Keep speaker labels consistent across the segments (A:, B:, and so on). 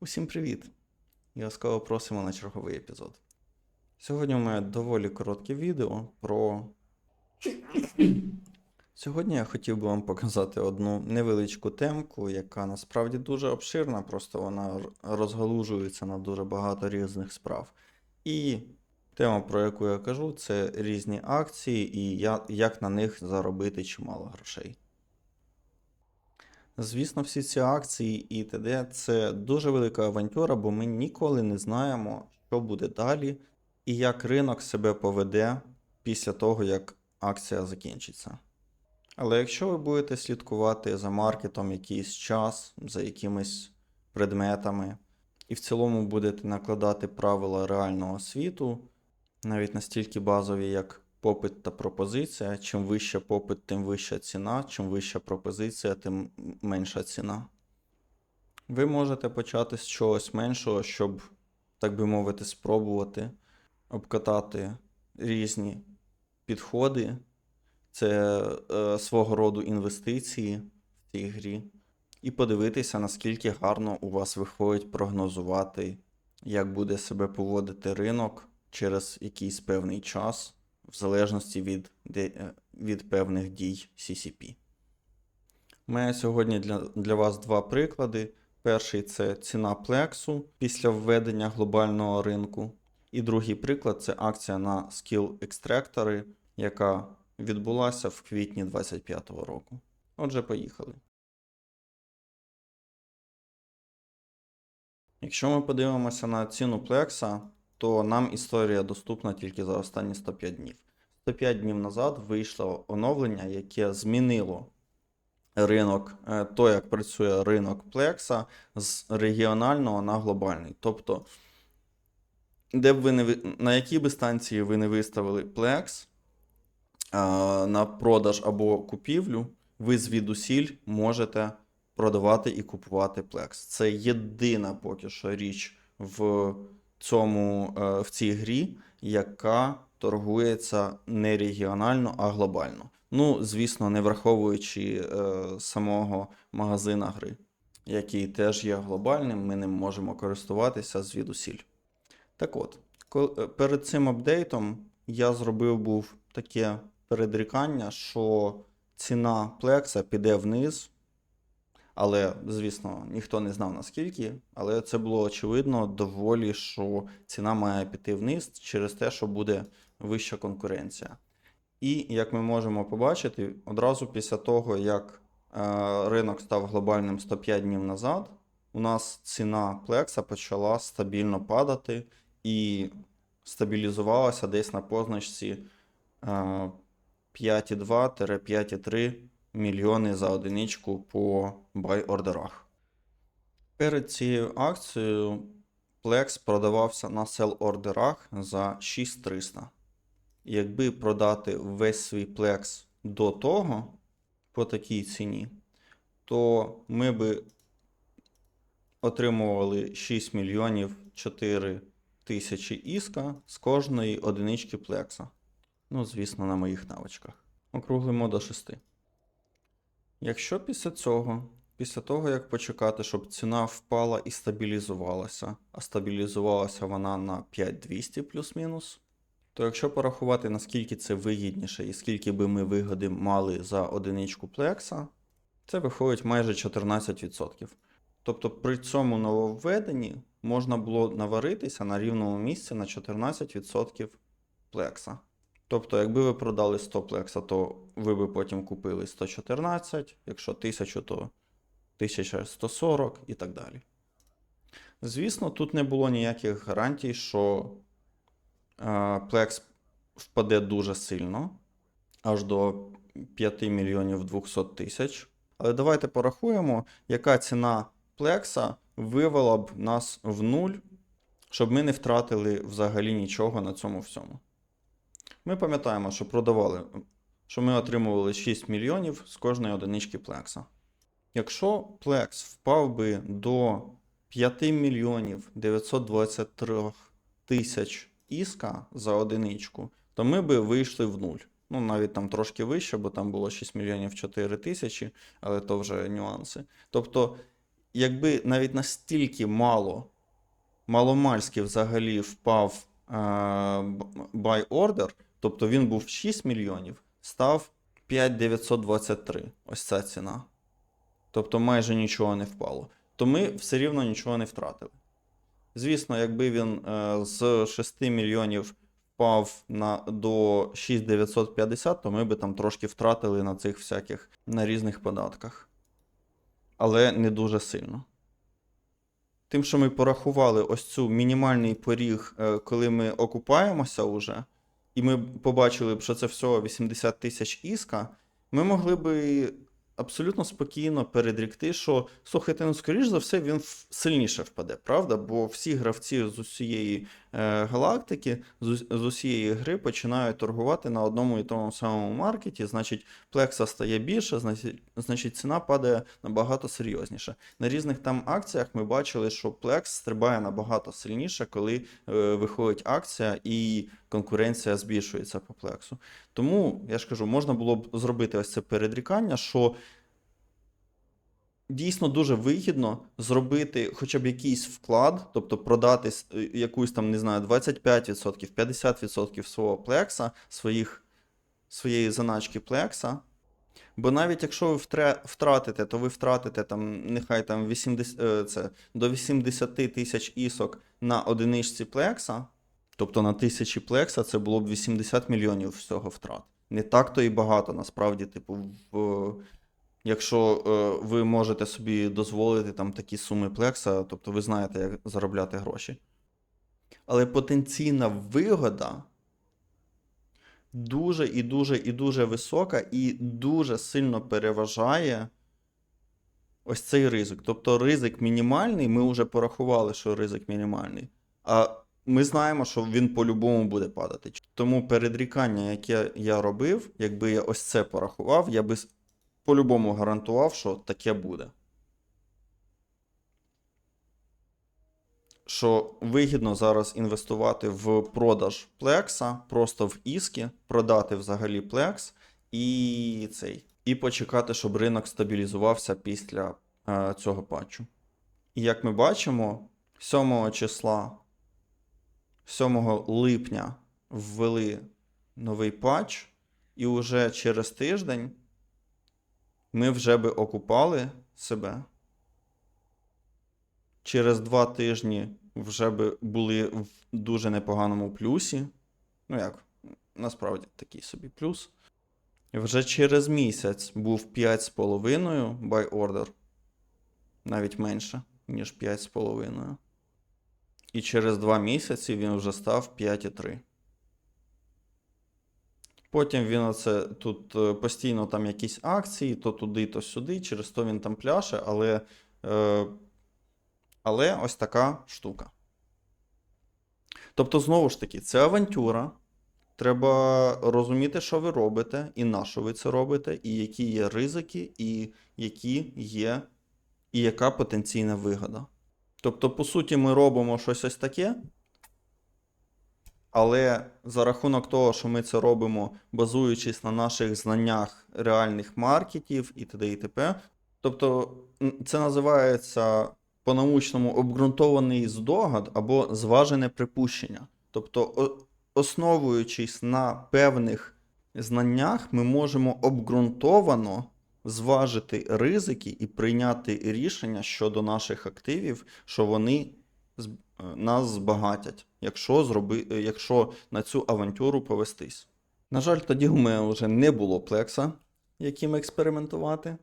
A: Усім привіт! І ласкаво просимо на черговий епізод. Сьогодні у мене доволі коротке відео про. Сьогодні я хотів би вам показати одну невеличку темку, яка насправді дуже обширна, просто вона розгалужується на дуже багато різних справ. І тема, про яку я кажу, це різні акції і як на них заробити чимало грошей. Звісно, всі ці акції і т.д. це дуже велика авантюра, бо ми ніколи не знаємо, що буде далі і як ринок себе поведе після того, як акція закінчиться. Але якщо ви будете слідкувати за маркетом якийсь час, за якимись предметами, і в цілому будете накладати правила реального світу, навіть настільки базові, як попит та пропозиція. Чим вища попит, тим вища ціна, чим вища пропозиція, тим менша ціна. Ви можете почати з чогось меншого, щоб, так би мовити, спробувати обкатати різні підходи. Це е, свого роду інвестиції в цій грі, і подивитися, наскільки гарно у вас виходить прогнозувати, як буде себе поводити ринок через якийсь певний час, в залежності від, е, від певних дій CCP. У мене сьогодні для, для вас два приклади. Перший це ціна плексу після введення глобального ринку. І другий приклад це акція на Skill Extractor, яка відбулася в квітні 2025 року. Отже, поїхали. Якщо ми подивимося на ціну плекса, то нам історія доступна тільки за останні 105 днів. 105 днів назад вийшло оновлення, яке змінило ринок, е, то як працює ринок плекса з регіонального на глобальний. Тобто, де б ви не на якій би станції ви не виставили плекс на продаж або купівлю, ви звідусіль можете продавати і купувати плекс. Це єдина поки що річ в цьому е, в цій грі, яка торгується не регіонально, а глобально. Ну, звісно, не враховуючи е, самого магазина гри, який теж є глобальним, ми ним можемо користуватися звідусіль. Так от, ко- е, перед цим апдейтом я зробив був таке передрікання, що ціна плекса піде вниз. Але, звісно, ніхто не знав наскільки. Але це було очевидно доволі, що ціна має піти вниз через те, що буде вища конкуренція. І як ми можемо побачити, одразу після того, як е, ринок став глобальним 105 днів назад, у нас ціна плекса почала стабільно падати і стабілізувалася десь на позначці е, 5,2-5,3 мільйони за одиничку по бай-ордерах. Перед цією акцією Plex продавався на сел-ордерах за 6300. Якби продати весь свій Plex до того по такій ціні, то ми би отримували 6 мільйонів 4 тисячі іска з кожної одинички плекса. Ну, звісно, на моїх навичках. Округлимо до 6. Якщо після цього, після того, як почекати, щоб ціна впала і стабілізувалася, а стабілізувалася вона на 5200 плюс-мінус, то якщо порахувати, наскільки це вигідніше і скільки би ми вигоди мали за одиничку плекса, це виходить майже 14%. Тобто при цьому нововведенні можна було наваритися на рівному місці на 14% плекса. Тобто, якби ви продали 100 плекса, то ви би потім купили 114, якщо 1000, то 1140 і так далі. Звісно, тут не було ніяких гарантій, що е, плекс впаде дуже сильно, аж до 5 мільйонів 200 тисяч. Але давайте порахуємо, яка ціна плекса вивела б нас в нуль, щоб ми не втратили взагалі нічого на цьому всьому. Ми пам'ятаємо, що продавали, що ми отримували 6 мільйонів з кожної одинички плекса. Якщо плекс впав би до 5 мільйонів 923 тисяч іска за одиничку, то ми би вийшли в нуль. Ну, навіть там трошки вище, бо там було 6 мільйонів 4 тисячі, але то вже нюанси. Тобто якби навіть настільки мало, маломальськи взагалі впав е, buy order, тобто він був 6 мільйонів, став 5923. Ось ця ціна. Тобто майже нічого не впало. То ми все рівно нічого не втратили. Звісно, якби він е, з 6 мільйонів впав на, до 6950, то ми би там трошки втратили на цих всяких на різних податках. Але не дуже сильно. Тим, що ми порахували ось цю мінімальний поріг, е, коли ми окупаємося уже, і ми побачили б, що це всього 80 тисяч іска, ми могли би абсолютно спокійно передрікти, що слухайте, ну скоріш за все, він сильніше впаде, правда? Бо всі гравці з усієї галактики, з, усієї гри починають торгувати на одному і тому самому маркеті. Значить, плекса стає більше, значить, значить ціна падає набагато серйозніше. На різних там акціях ми бачили, що плекс стрибає набагато сильніше, коли е, виходить акція і конкуренція збільшується по плексу. Тому я ж кажу, можна було б зробити ось це передрікання, що дійсно дуже вигідно зробити хоча б якийсь вклад, тобто продати е, якусь там, не знаю, 25%, 50% свого плекса, своїх, своєї заначки плекса. Бо навіть якщо ви втратите, то ви втратите там, нехай там 80, е, це, до 80 тисяч ісок на одиничці плекса, тобто на тисячі плекса це було б 80 мільйонів всього втрат. Не так то і багато, насправді, типу, в, якщо е, ви можете собі дозволити там такі суми плекса, тобто ви знаєте, як заробляти гроші. Але потенційна вигода дуже і дуже і дуже висока і дуже сильно переважає ось цей ризик. Тобто ризик мінімальний, ми вже порахували, що ризик мінімальний. А ми знаємо, що він по-любому буде падати. Тому передрікання, яке я робив, якби я ось це порахував, я би по-любому гарантував, що таке буде. Що вигідно зараз інвестувати в продаж плекса, просто в іски, продати взагалі плекс і цей. І почекати, щоб ринок стабілізувався після е, цього патчу. І як ми бачимо, 7 числа, 7 липня ввели новий патч, і вже через тиждень ми вже би окупали себе. Через два тижні вже би були в дуже непоганому плюсі. Ну як, насправді такий собі плюс. Вже через місяць був 5,5 buy order. Навіть менше, ніж 5,5. І через 2 місяці він вже став 5,3. Потім він оце тут е, постійно там якісь акції, то туди, то сюди, через то він там пляше, але, е, але ось така штука. Тобто, знову ж таки, це авантюра. Треба розуміти, що ви робите, і на що ви це робите, і які є ризики, і які є, і яка потенційна вигода. Тобто, по суті, ми робимо щось ось таке, але за рахунок того, що ми це робимо, базуючись на наших знаннях реальних маркетів і т.д. і т.п. Тобто, це називається по-научному обґрунтований здогад або зважене припущення. Тобто, основуючись на певних знаннях, ми можемо обґрунтовано зважити ризики і прийняти рішення щодо наших активів, що вони е, нас збагатять, якщо, зроби, е, якщо на цю авантюру повестись. На жаль, тоді у мене вже не було плекса, яким експериментувати.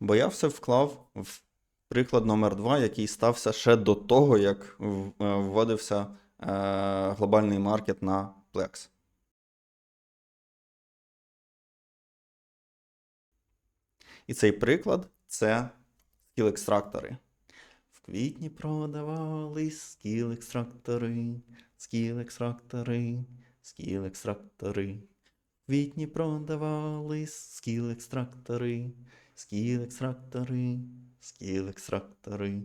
A: Бо я все вклав в приклад номер 2 який стався ще до того, як е, вводився е, глобальний маркет на Plex. І цей приклад це скіл-екстрактори. Квітні продавались скіл-екстрактори, скіл-екстрактори, скіл-екстрактори. Квітні продавались скіл-екстрактори, скіл-екстрактори, скіл-екстрактори.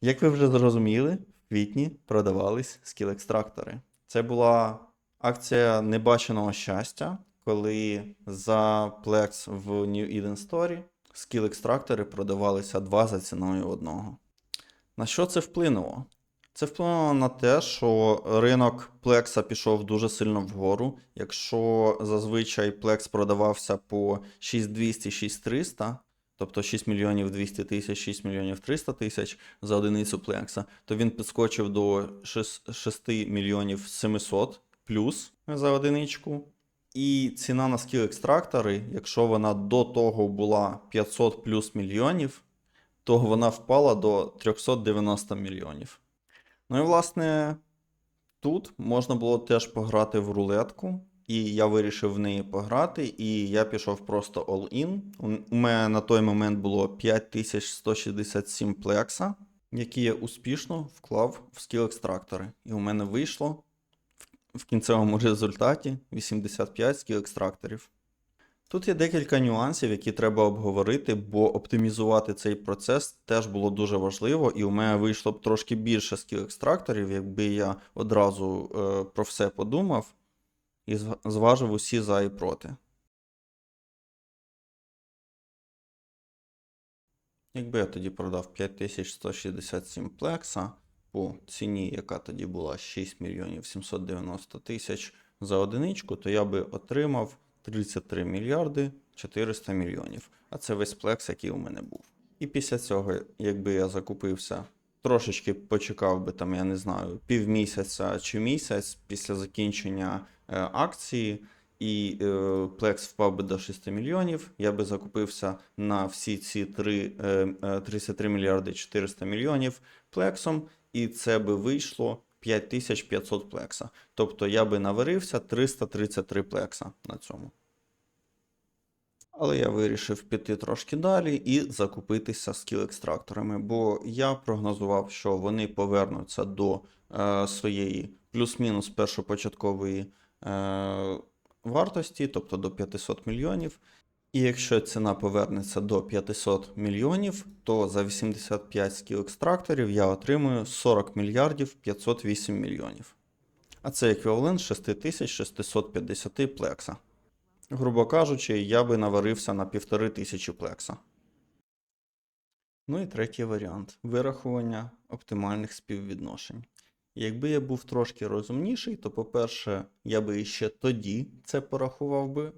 A: Як ви вже зрозуміли, в квітні продавались скіл-екстрактори. Це була акція небаченого щастя, коли за Plex в New Eden Story скіл екстрактори продавалися два за ціною одного. На що це вплинуло? Це вплинуло на те, що ринок Плекса пішов дуже сильно вгору. Якщо зазвичай Плекс продавався по 6200-6300, тобто 6 мільйонів 200 тисяч, 6 мільйонів 300 тисяч за одиницю Плекса, то він підскочив до 6, 6 мільйонів 700 плюс за одиничку. І ціна на скіл екстрактори, якщо вона до того була 500 плюс мільйонів, то вона впала до 390 мільйонів. Ну і власне тут можна було теж пограти в рулетку, і я вирішив в неї пограти, і я пішов просто all-in. У- мене на той момент було 5167 плекса, які я успішно вклав в скіл екстрактори. І у мене вийшло в- кінцевому результаті 85 скіл екстракторів. Тут є декілька нюансів, які треба обговорити, бо оптимізувати цей процес теж було дуже важливо, і у мене вийшло б трошки більше скіл екстракторів, якби я одразу е, про все подумав і зважив усі за і проти. Якби я тоді продав 5167 плекса по ціні, яка тоді була 6 мільйонів 790 тисяч за одиничку, то я би отримав 33 мільярди 400 мільйонів. А це весь плекс, який у мене був. І після цього, якби я закупився, трошечки почекав би там, я не знаю, півмісяця чи місяць після закінчення е, акції, і е, плекс впав би до 6 мільйонів, я би закупився на всі ці 3, е, е, 33 мільярди 400 мільйонів плексом, і це би вийшло 5500 плекса. Тобто я би наварився 333 плекса на цьому. Але я вирішив піти трошки далі і закупитися скіл-екстракторами, бо я прогнозував, що вони повернуться до е, своєї плюс-мінус першопочаткової е, вартості, тобто до 500 мільйонів. І якщо ціна повернеться до 500 мільйонів, то за 85 скіл-екстракторів я отримую 40 мільярдів 508 мільйонів. А це еквівалент 6650 плекса. Грубо кажучи, я би наварився на півтори тисячі плекса. Ну і третій варіант вирахування оптимальних співвідношень. Якби я був трошки розумніший, то, по-перше, я би іще тоді це порахував би.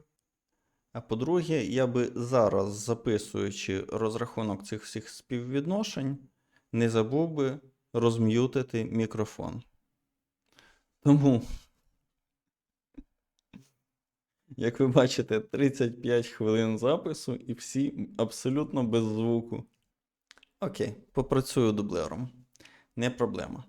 A: А по-друге, я би зараз, записуючи розрахунок цих всіх співвідношень, не забув би розм'ютити мікрофон. Тому, як ви бачите, 35 хвилин запису і всі абсолютно без звуку. Окей, попрацюю дублером. Не проблема.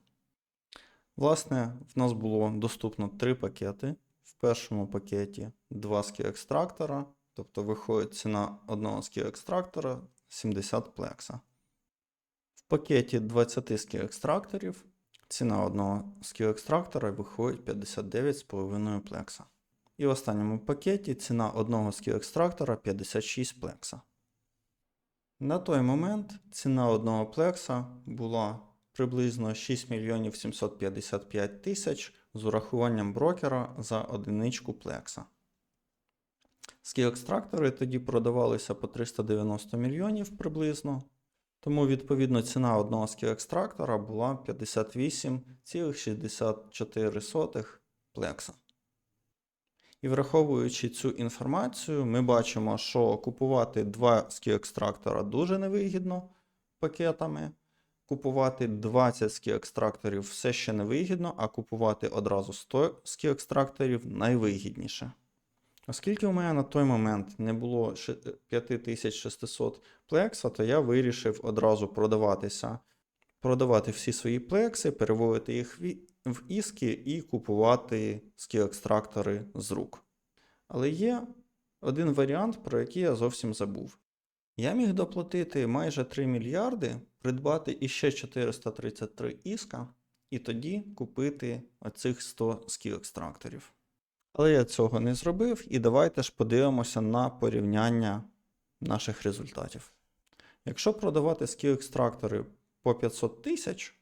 A: Власне, в нас було доступно три пакети. В першому пакеті два скіл-екстрактора, тобто виходить ціна одного скіл-екстрактора 70 плекса. В пакеті 20 скіл-екстракторів ціна одного скіл-екстрактора виходить 59,5 плекса. І в останньому пакеті ціна одного скіл-екстрактора 56 плекса. На той момент ціна одного плекса була приблизно 6 мільйонів 755 тисяч з урахуванням брокера за одиничку плекса. Скіл-екстрактори тоді продавалися по 390 мільйонів приблизно, тому відповідно ціна одного скіл-екстрактора була 58,64 плекса. І враховуючи цю інформацію, ми бачимо, що купувати два скіл-екстрактора дуже невигідно пакетами. Купувати 20 скіл-екстракторів все ще невигідно, а купувати одразу 100 скіл-екстракторів найвигідніше. Оскільки у мене на той момент не було 5600 плекса, то я вирішив одразу продаватися, продавати всі свої плекси, переводити їх в іски і купувати скіл-екстрактори з рук. Але є один варіант, про який я зовсім забув. Я міг доплатити майже 3 мільярди, придбати іще 433 іска, і тоді купити оцих 100 скіл-екстракторів. Але я цього не зробив, і давайте ж подивимося на порівняння наших результатів. Якщо продавати скіл-екстрактори по 500 тисяч,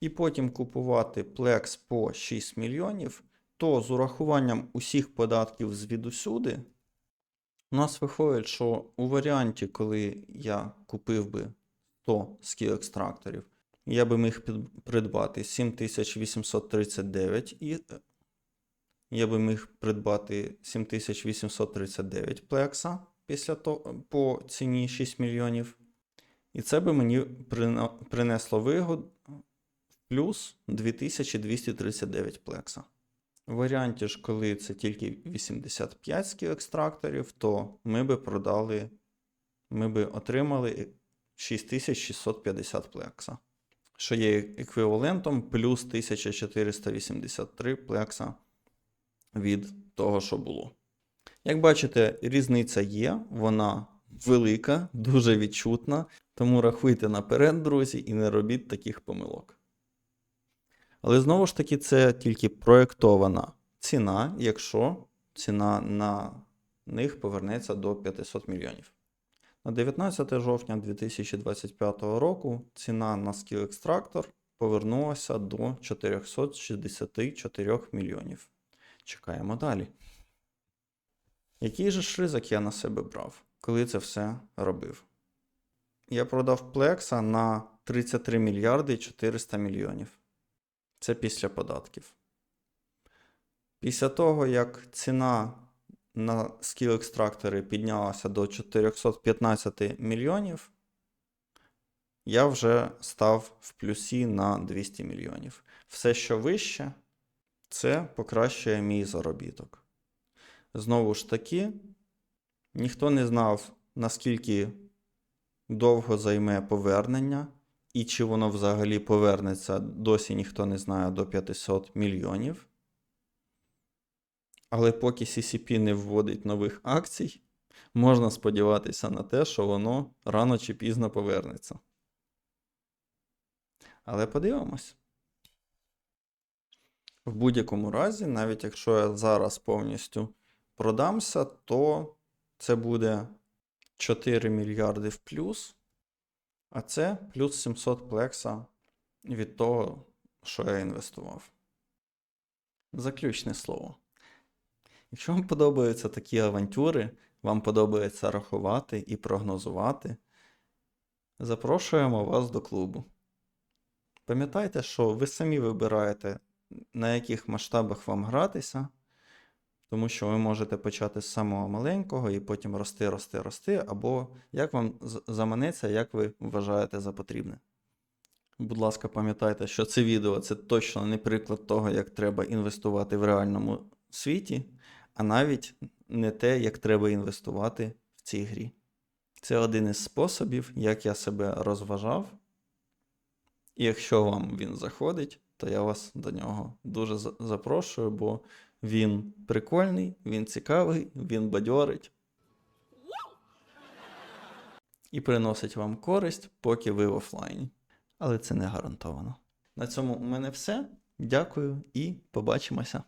A: і потім купувати Plex по 6 мільйонів, то з урахуванням усіх податків звідусюди, у нас виходить, що у варіанті, коли я купив би 100 скіл екстракторів, я би міг придбати 7839 і е, я би міг придбати 7839 плекса після того по ціні 6 мільйонів. І це би мені принесло вигод плюс 2239 плекса. У варіанті ж, коли це тільки 85 скіл екстракторів, то ми би продали, ми би отримали 6650 плекса, що є еквівалентом плюс 1483 плекса від того, що було. Як бачите, різниця є, вона велика, дуже відчутна, тому рахуйте наперед, друзі, і не робіть таких помилок. Але знову ж таки, це тільки проєктована ціна, якщо ціна на них повернеться до 500 мільйонів. На 19 жовтня 2025 року ціна на скіл екстрактор повернулася до 464 мільйонів. Чекаємо далі. Який же ж ризик я на себе брав, коли це все робив? Я продав плекса на 33 мільярди 400 мільйонів. Це після податків. Після того, як ціна на скіл екстрактори піднялася до 415 мільйонів, я вже став в плюсі на 200 мільйонів. Все, що вище, це покращує мій заробіток. Знову ж таки, ніхто не знав, наскільки довго займе повернення, і чи воно взагалі повернеться, досі ніхто не знає до 500 мільйонів. Але поки CCP не вводить нових акцій, можна сподіватися на те, що воно рано чи пізно повернеться. Але подивимось. В будь-якому разі, навіть якщо я зараз повністю продамся, то це буде 4 мільярди в плюс, а це плюс 700 плекса від того, що я інвестував. Заключне слово. Якщо вам подобаються такі авантюри, вам подобається рахувати і прогнозувати, запрошуємо вас до клубу. Пам'ятайте, що ви самі вибираєте, на яких масштабах вам гратися, тому що ви можете почати з самого маленького і потім рости, рости, рости, або як вам заманеться, як ви вважаєте за потрібне. Будь ласка, пам'ятайте, що це відео це точно не приклад того, як треба інвестувати в реальному світі, а навіть не те, як треба інвестувати в цій грі. Це один із способів, як я себе розважав. І якщо вам він заходить, то я вас до нього дуже запрошую, бо він прикольний, він цікавий, він бадьорить. І приносить вам користь, поки ви в офлайні. Але це не гарантовано. На цьому у мене все. Дякую і побачимося.